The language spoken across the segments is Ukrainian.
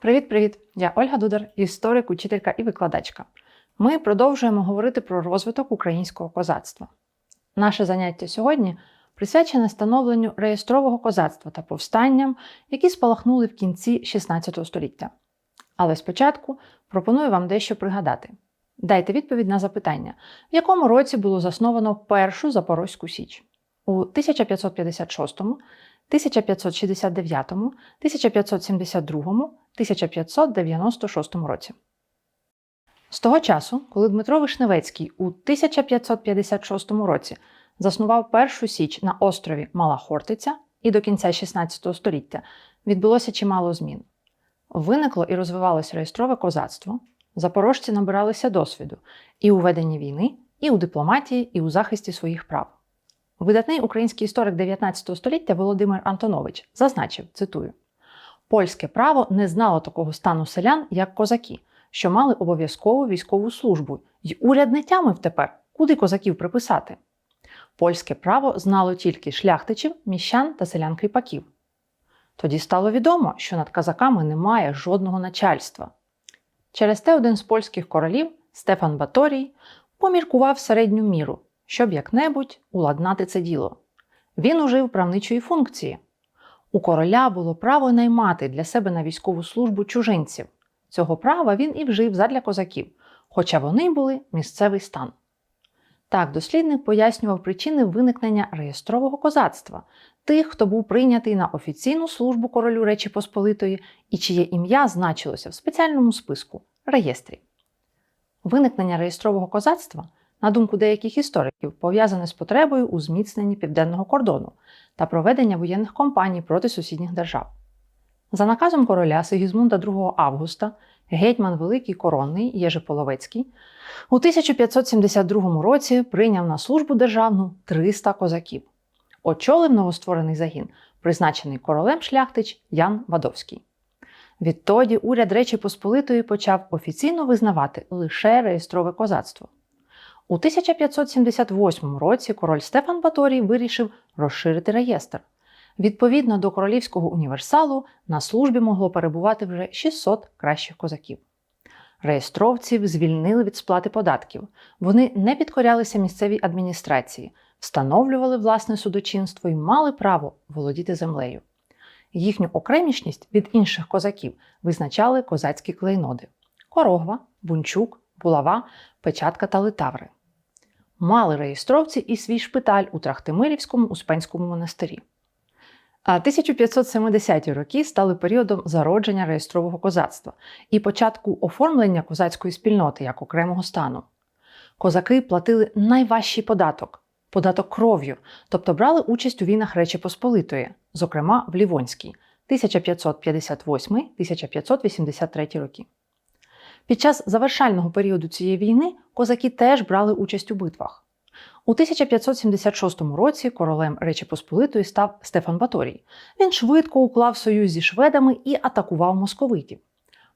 Привіт-привіт! Я Ольга Дудар, історик, учителька і викладачка. Ми продовжуємо говорити про розвиток українського козацтва. Наше заняття сьогодні присвячене становленню реєстрового козацтва та повстанням, які спалахнули в кінці XVI століття. Але спочатку пропоную вам дещо пригадати. Дайте відповідь на запитання, в якому році було засновано Першу Запорозьку Січ? У 1556, 1569, 1572, 1596 році. З того часу, коли Дмитро Вишневецький у 1556 році заснував першу січ на острові Мала Хортиця і до кінця XVI століття відбулося чимало змін. Виникло і розвивалося реєстрове козацтво, запорожці набиралися досвіду і у веденні війни, і у дипломатії, і у захисті своїх прав. Видатний український історик 19 століття Володимир Антонович зазначив, цитую: Польське право не знало такого стану селян, як козаки, що мали обов'язкову військову службу, й уряд не тямив тепер, куди козаків приписати. Польське право знало тільки шляхтичів, міщан та селян кріпаків. Тоді стало відомо, що над казаками немає жодного начальства. Через те один з польських королів, Стефан Баторій, поміркував середню міру, щоб як-небудь уладнати це діло. Він ужив правничої функції. У короля було право наймати для себе на військову службу чужинців. Цього права він і вжив задля козаків, хоча вони були місцевий стан. Так, дослідник пояснював причини виникнення реєстрового козацтва, тих, хто був прийнятий на офіційну службу королю Речі Посполитої і чиє ім'я значилося в спеціальному списку реєстрі. Виникнення реєстрового козацтва, на думку деяких істориків, пов'язане з потребою у зміцненні південного кордону та проведення воєнних кампаній проти сусідніх держав. За наказом короля Сигізмунда II Августа гетьман Великий Коронний Єжи Половецький у 1572 році прийняв на службу державну 300 козаків. Очолив новостворений загін, призначений королем шляхтич Ян Вадовський. Відтоді уряд Речі Посполитої почав офіційно визнавати лише реєстрове козацтво. У 1578 році король Стефан Баторій вирішив розширити реєстр. Відповідно до королівського універсалу на службі могло перебувати вже 600 кращих козаків. Реєстровців звільнили від сплати податків. Вони не підкорялися місцевій адміністрації, встановлювали власне судочинство і мали право володіти землею. Їхню окремішність від інших козаків визначали козацькі клейноди корогва, бунчук, булава, печатка та литаври. Мали реєстровці і свій шпиталь у Трахтимирівському Успенському монастирі. А 1570-ті роки стали періодом зародження реєстрового козацтва і початку оформлення козацької спільноти як окремого стану. Козаки платили найважчий податок податок кров'ю, тобто брали участь у війнах Речі Посполитої, зокрема в Лівонській 1558-1583 роки. Під час завершального періоду цієї війни козаки теж брали участь у битвах. У 1576 році королем Речі Посполитої став Стефан Баторій. Він швидко уклав союз зі шведами і атакував московитів.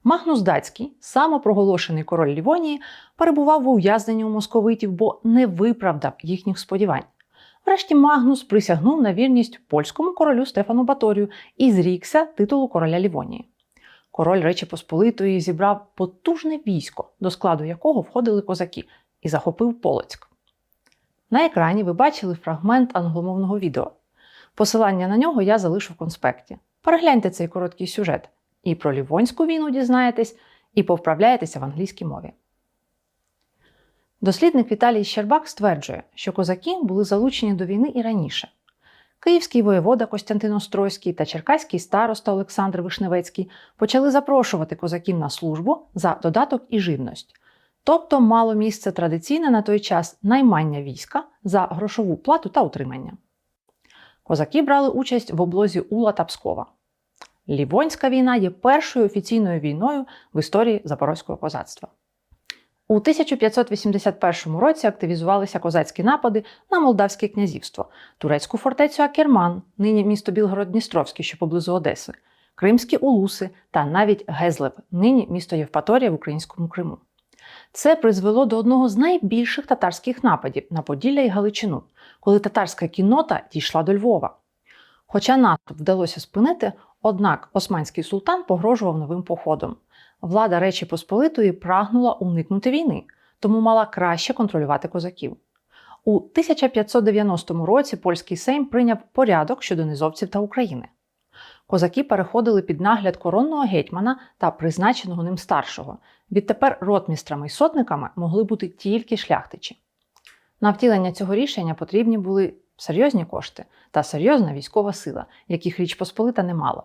Магнус Дацький, самопроголошений король Лівонії, перебував в ув'язненні у московитів, бо не виправдав їхніх сподівань. Врешті Магнус присягнув на вірність польському королю Стефану Баторію і зрікся титулу короля Лівонії. Король Речі Посполитої зібрав потужне військо, до складу якого входили козаки, і захопив Полоцьк. На екрані ви бачили фрагмент англомовного відео. Посилання на нього я залишу в конспекті. Перегляньте цей короткий сюжет. І про Лівонську війну дізнаєтесь, і повправляєтеся в англійській мові. Дослідник Віталій Щербак стверджує, що козаки були залучені до війни і раніше. Київський воєвода Костянтин Острозький та черкаський староста Олександр Вишневецький почали запрошувати козаків на службу за додаток і живність. Тобто мало місце традиційне на той час наймання війська за грошову плату та утримання. Козаки брали участь в облозі Ула та Пскова. Лівонська війна є першою офіційною війною в історії запорозького козацтва. У 1581 році активізувалися козацькі напади на Молдавське князівство, турецьку фортецю Акерман, нині місто Білгород-Дністровський, що поблизу Одеси, Кримські Улуси та навіть Гезлев, нині місто Євпаторія в українському Криму. Це призвело до одного з найбільших татарських нападів на Поділля і Галичину, коли татарська кіннота дійшла до Львова. Хоча наступ вдалося спинити, Однак османський султан погрожував новим походом. Влада Речі Посполитої прагнула уникнути війни, тому мала краще контролювати козаків. У 1590 році польський сейм прийняв порядок щодо низовців та України. Козаки переходили під нагляд коронного гетьмана та призначеного ним старшого. Відтепер ротмістрами й сотниками могли бути тільки шляхтичі. На втілення цього рішення потрібні були серйозні кошти та серйозна військова сила, яких Річ Посполита не мала.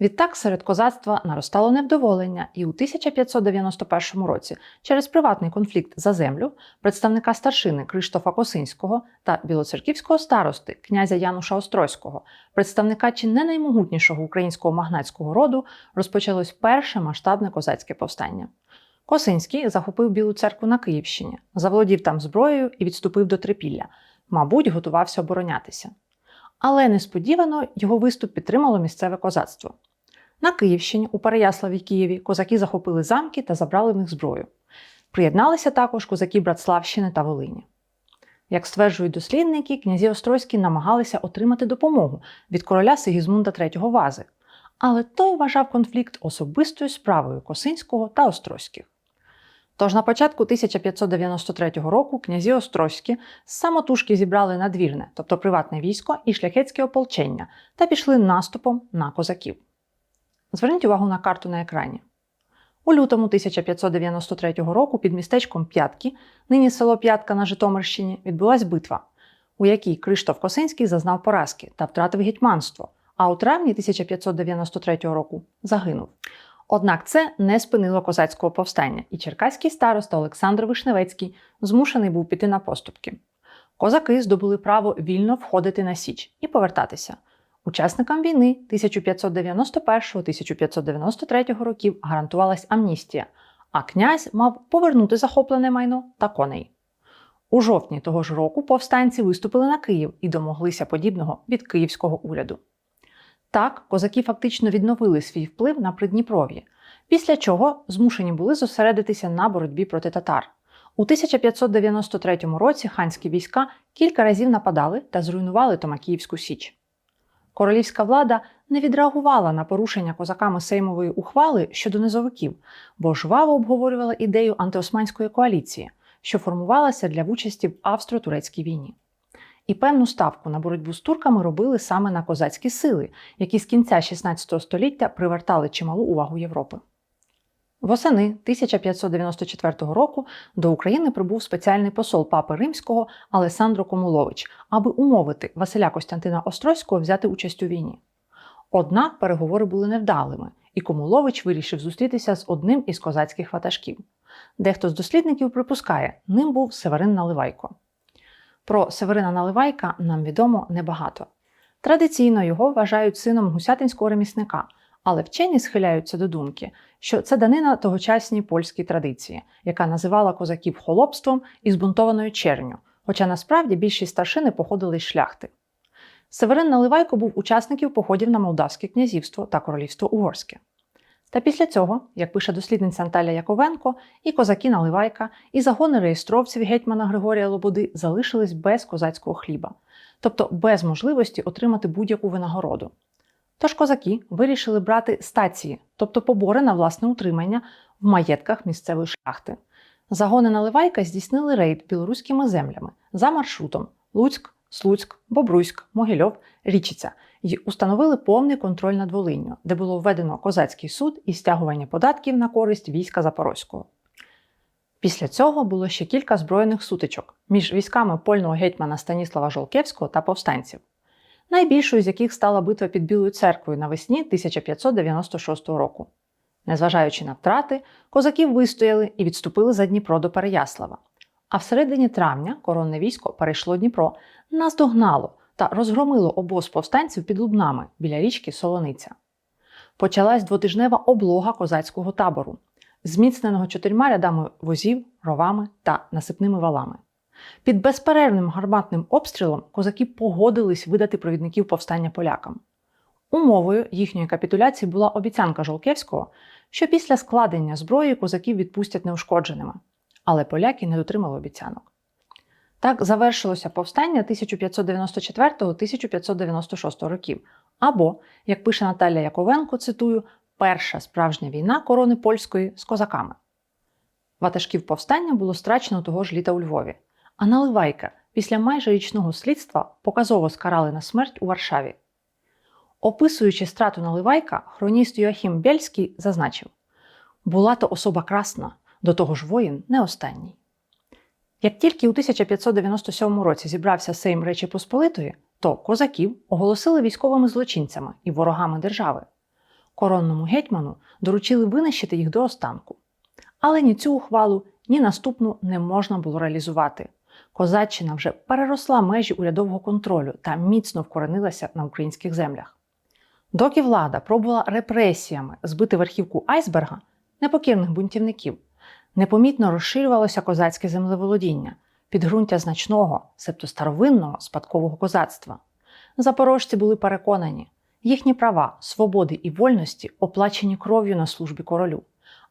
Відтак серед козацтва наростало невдоволення, і у 1591 році через приватний конфлікт за землю представника старшини Криштофа Косинського та білоцерківського старости князя Януша Острозького, представника чи не наймогутнішого українського магнатського роду, розпочалось перше масштабне козацьке повстання. Косинський захопив Білу церкву на Київщині, заволодів там зброєю і відступив до Трипілля. Мабуть, готувався оборонятися. Але несподівано його виступ підтримало місцеве козацтво. На Київщині, у Переяславі Києві, козаки захопили замки та забрали в них зброю. Приєдналися також козаки Братславщини та Волині. Як стверджують дослідники, князі Острозькі намагалися отримати допомогу від короля Сигізмунда III Вази, але той вважав конфлікт особистою справою Косинського та Острозьких. Тож на початку 1593 року князі Острозькі з самотужки зібрали надвірне, тобто приватне військо і шляхетське ополчення, та пішли наступом на козаків. Зверніть увагу на карту на екрані. У лютому 1593 року під містечком П'ятки, нині село П'ятка на Житомирщині, відбулась битва, у якій Криштоф Косинський зазнав поразки та втратив гетьманство, а у травні 1593 року загинув. Однак це не спинило козацького повстання, і черкаський староста Олександр Вишневецький змушений був піти на поступки. Козаки здобули право вільно входити на Січ і повертатися. Учасникам війни 1591-1593 років гарантувалась амністія, а князь мав повернути захоплене майно та коней. У жовтні того ж року повстанці виступили на Київ і домоглися подібного від київського уряду. Так, козаки фактично відновили свій вплив на Придніпров'я, після чого змушені були зосередитися на боротьбі проти татар. У 1593 році ханські війська кілька разів нападали та зруйнували Томакіївську Січ. Королівська влада не відреагувала на порушення козаками Сеймової ухвали щодо низовиків, бо жваво обговорювала ідею антиосманської коаліції, що формувалася для участі в австро-турецькій війні. І певну ставку на боротьбу з турками робили саме на козацькі сили, які з кінця 16 століття привертали чималу увагу Європи. Восени 1594 року до України прибув спеціальний посол папи Римського Алесандро Комулович, аби умовити Василя Костянтина Острозького взяти участь у війні. Однак переговори були невдалими, і Комулович вирішив зустрітися з одним із козацьких ватажків. Дехто з дослідників припускає, ним був Северин Наливайко. Про Северина Наливайка нам відомо небагато. Традиційно його вважають сином гусятинського ремісника, але вчені схиляються до думки, що це данина тогочасній польській традиції, яка називала козаків холопством і збунтованою черню, хоча насправді більшість старшини походили з шляхти. Северин Наливайко був учасником походів на Молдавське князівство та королівство Угорське. Та після цього, як пише дослідниця Наталя Яковенко, і козаки Наливайка, і загони реєстровців гетьмана Григорія Лободи залишились без козацького хліба, тобто без можливості отримати будь-яку винагороду. Тож козаки вирішили брати стації, тобто побори на власне утримання в маєтках місцевої шляхти. Загони Наливайка здійснили рейд білоруськими землями за маршрутом Луцьк, Слуцьк, Бобруйськ, Могильов, Річиця і установили повний контроль над Волинню, де було введено козацький суд і стягування податків на користь війська Запорозького. Після цього було ще кілька збройних сутичок між військами польного гетьмана Станіслава Жолкевського та повстанців, найбільшою з яких стала битва під Білою церквою навесні 1596 року. Незважаючи на втрати, козаки вистояли і відступили за Дніпро до Переяслава. А в середині травня коронне військо перейшло Дніпро, наздогнало та розгромило обоз повстанців під Лубнами біля річки Солониця. Почалась двотижнева облога козацького табору, зміцненого чотирма рядами возів, ровами та насипними валами. Під безперервним гарматним обстрілом козаки погодились видати провідників повстання полякам. Умовою їхньої капітуляції була обіцянка Жолкевського, що після складення зброї козаків відпустять неушкодженими. Але поляки не дотримали обіцянок. Так завершилося повстання 1594-1596 років, Або, як пише Наталя Яковенко, цитую, перша справжня війна корони польської з козаками. Ватажків повстання було страчено того ж літа у Львові, а Наливайка після майже річного слідства показово скарали на смерть у Варшаві. Описуючи страту Наливайка, хроніст Йоахім Бєльський зазначив: була то особа красна, до того ж воїн не останній. Як тільки у 1597 році зібрався Сейм Речі Посполитої, то козаків оголосили військовими злочинцями і ворогами держави. Коронному гетьману доручили винищити їх до останку. Але ні цю ухвалу, ні наступну не можна було реалізувати. Козаччина вже переросла межі урядового контролю та міцно вкоренилася на українських землях. Доки влада пробувала репресіями збити верхівку айсберга непокірних бунтівників, непомітно розширювалося козацьке землеволодіння, підґрунтя значного, себто старовинного спадкового козацтва. Запорожці були переконані, їхні права, свободи і вольності оплачені кров'ю на службі королю,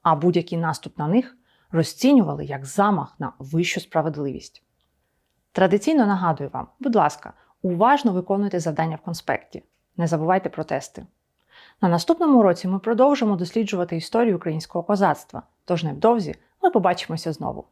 а будь-який наступ на них розцінювали як замах на вищу справедливість. Традиційно нагадую вам, будь ласка, уважно виконуйте завдання в конспекті. Не забувайте про тести. На наступному році ми продовжимо досліджувати історію українського козацтва, тож невдовзі ми побачимося знову.